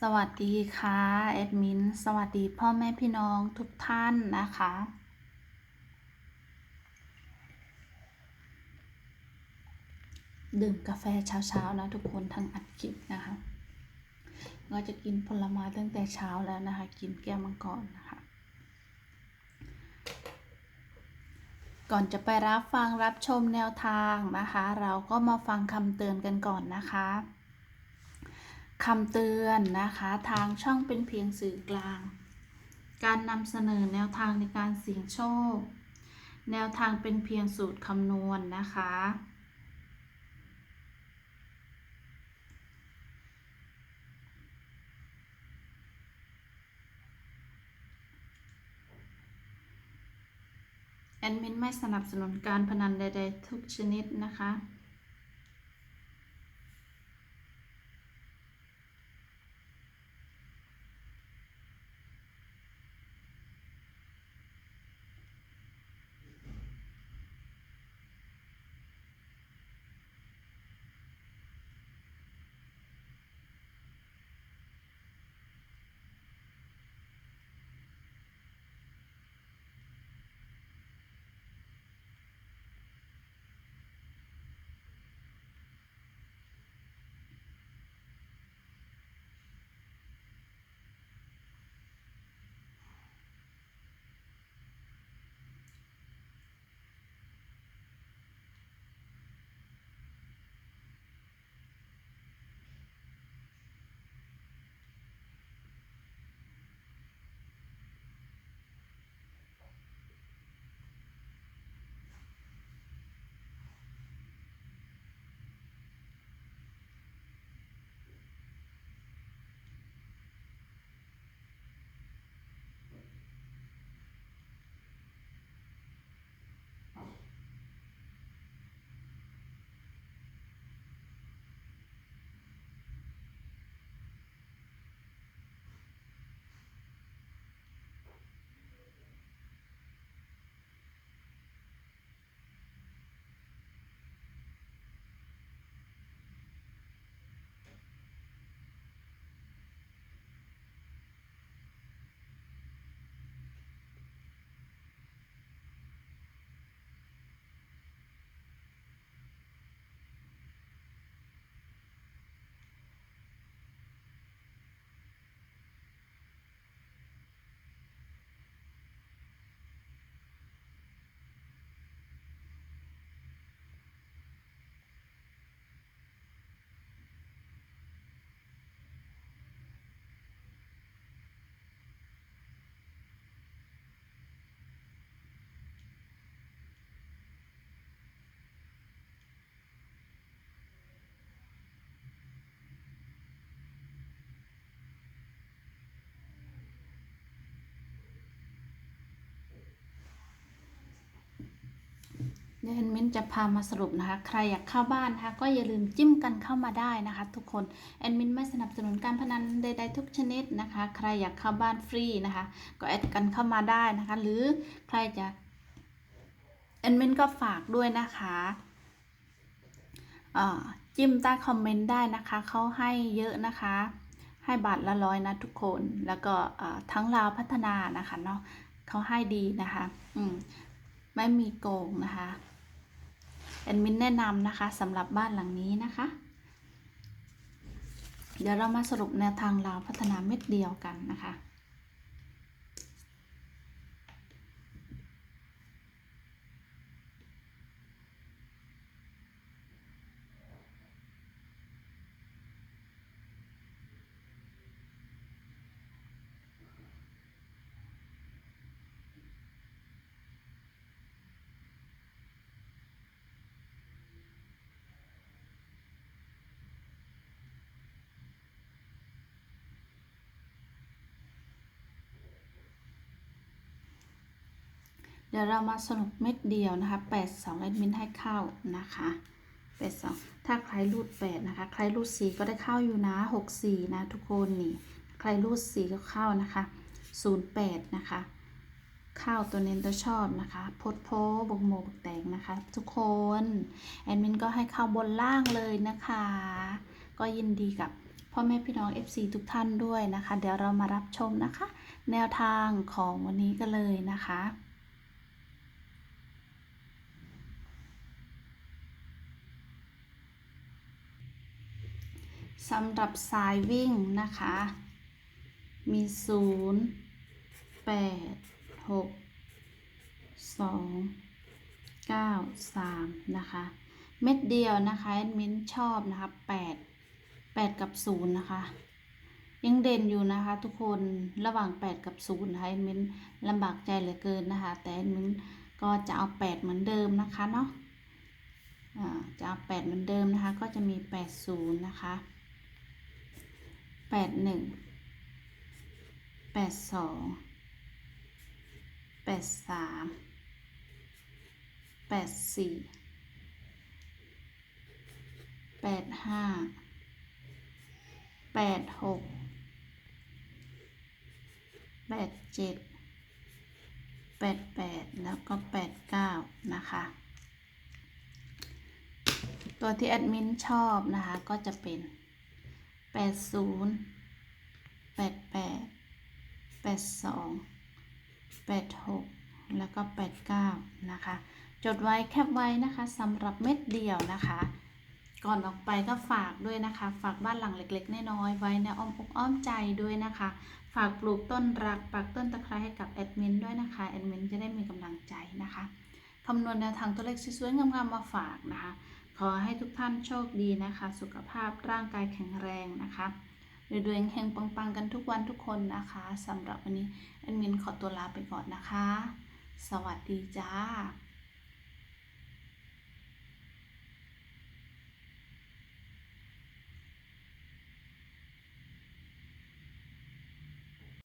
สวัสดีค่ะแอดมิน สวัสดีพ่อแม่พี่น้องทุกท่านนะคะ ดื่มกาแฟเช้าๆนะทุกคนทั้งอัดคลิปนะคะก็จะกินผลไม้ตั้งแต่เช้าแล้วนะคะ กินแก้วมังกรนะคะ ก่อนจะไปรับฟังรับชมแนวทางนะคะ เราก็มาฟังคำเตือนกันก่อนนะคะ คำเตือนนะคะทางช่องเป็นเพียงสื่อกลาง การนำเสนอแนวทางในการเสี่ยงโชค แนวทางเป็นเพียงสูตรคำนวณนนะคะ แอดมินไม่สนับสนุนการพนันใด ๆ ทุกชนิดนะคะ เดี๋ยวแอดมินจะพามาสรุปนะคะ ใครอยากเข้าบ้านนะคะก็อย่าลืมจิ้มกันเข้ามาได้นะคะ ทุกคนแอดมินไม่สนับสนุนการพนันใดๆทุกชนิดนะคะ ใครอยากเข้าบ้านฟรีนะคะ ก็แอดกันเข้ามาได้นะคะ หรือใครจะแอดมินก็ฝากด้วยนะคะอ่าจิ้มใต้คอมเมนต์ได้นะคะเขาให้เยอะนะคะ ให้บาทละร้อยนะทุกคนแล้วก็ทั้งลาวพัฒนานะคะเนาะเขาให้ดีนะคะ อืมไม่มีโกงนะคะ แอดมินแนะนำนะคะสำหรับบ้านหลังนี้นะคะ เดี๋ยวเรามาสรุปแนวทางเราพัฒนาเม็ดเดียวกันนะคะ เดี๋ยวเรามาสรุปเม็ดเดียวนะคะแปดสองแอดมินให้เข้านะคะแปดสองถ้าใครรูดแปดนะคะใครรูดสี่ก็ได้เข้าอยู่นะหกสี่นะทุกคนนี่ใครรูดสี่ก็เข้านะคะศูนย์แปดนะคะเข้าตัวเน้นตัวชอบนะคะโพดโพบกโมบกแตงนะคะ ทุกคนแอดมินก็ให้เข้าบนล่างเลยนะคะ ก็ยินดีกับพ่อแม่พี่น้อง FC ทุกท่านด้วยนะคะ เดี๋ยวเรามารับชมนะคะ แนวทางของวันนี้กันเลยนะคะ สำหรับสายวิ่งนะคะ มี 0 8 6 2 9 3 นะคะ เม็ดเดียวนะคะแอดมินชอบนะคะ 8 8 กับ 0 นะคะ ยังเด่นอยู่นะคะทุกคนระหว่าง 8 กับ 0 นะคะแอดมินลำบากใจเหลือเกินนะคะ แต่แอดมินก็จะเอา 8 เหมือนเดิมนะคะเนาะจะเอา8เหมือนเดิมนะคะ ก็จะมี 80 นะคะ แปดหนึ่งแปดสองแปดสามแปดสี่แปดห้าแปดหกแปดเจ็ดแปดแปดแล้วก็แปดเก้านะคะ ตัวที่แอดมินชอบนะคะก็จะเป็น แปดศูนย์แปดแปดแปดสองแปดหกแล้วก็แปดเก้านะคะ จดไว้แคปไว้นะคะสำหรับเม็ดเดียวนะคะ ก่อนออกไปก็ฝากด้วยนะคะ ฝากบ้านหลังเล็กๆน้อยๆไว้ในอ้อมอกอ้อมใจด้วยนะคะ ฝากปลูกต้นรักปักต้นตะไคร้ให้กับแอดมินด้วยนะคะแอดมินจะได้มีกำลังใจนะคะคำนวณแนวทางตัวเลขสวยๆงามๆมาฝากนะคะ อให้ทุกท่านโชคดีนะคะ สุขภาพร่างกายแข็งแรงนะคะรวยๆแห่งปังๆกันทุกวันทุกคนนะคะสำหรับวันนี้แอดมินขอตัวลาไปก่อนนะคะ สวัสดีจ้า